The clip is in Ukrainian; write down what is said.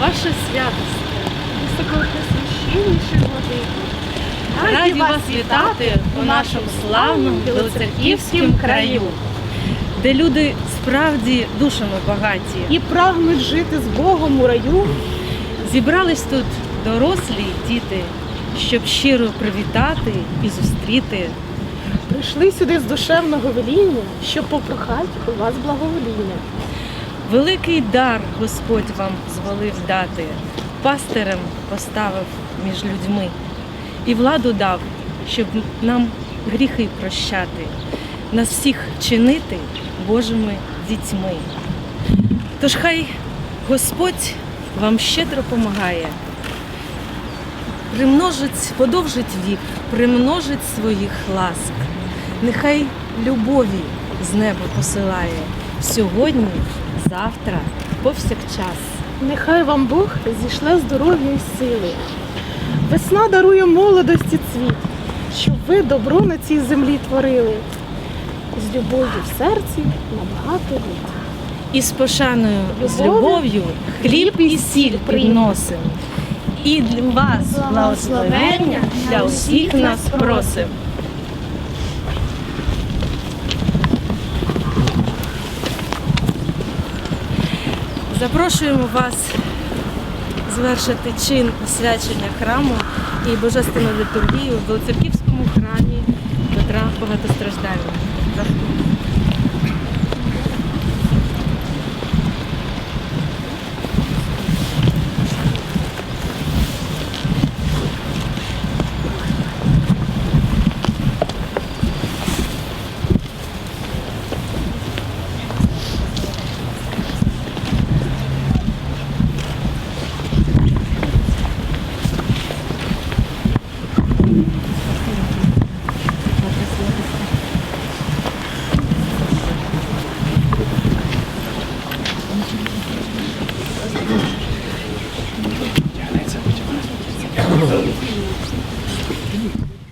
Ваше святосте, Високопресвященніший владико. раді вас вітати у нашому славному білоцерківському краю, де люди справді душами багаті. І прагнуть жити з Богом у раю. Зібрались тут дорослі діти, щоб щиро привітати і зустріти. Прийшли сюди з душевного веління, щоб попрохати у вас благовоління. Великий дар Господь вам зволив дати, пастирем поставив між людьми і владу дав, щоб нам гріхи прощати, нас всіх чинити Божими дітьми. Тож хай Господь вам щедро помагає, примножить, подовжить вік, примножить своїх ласк. Нехай любові з неба посилає сьогодні, завтра, повсякчас. Нехай вам Бог зійшле здоров'я і сили. Весна дарує молодості цвіт, щоб ви добро на цій землі творили. З любов'ю в серці на багато літ. І з пошаною, з Любов'ю хліб і сіль приносим. І для вас благословення для усіх нас просим. Запрошуємо вас звершити чин освячення храму і божественну літургію в Білоцерківському храмі Петра Багатостраждального. Тягнеться, потягнеться.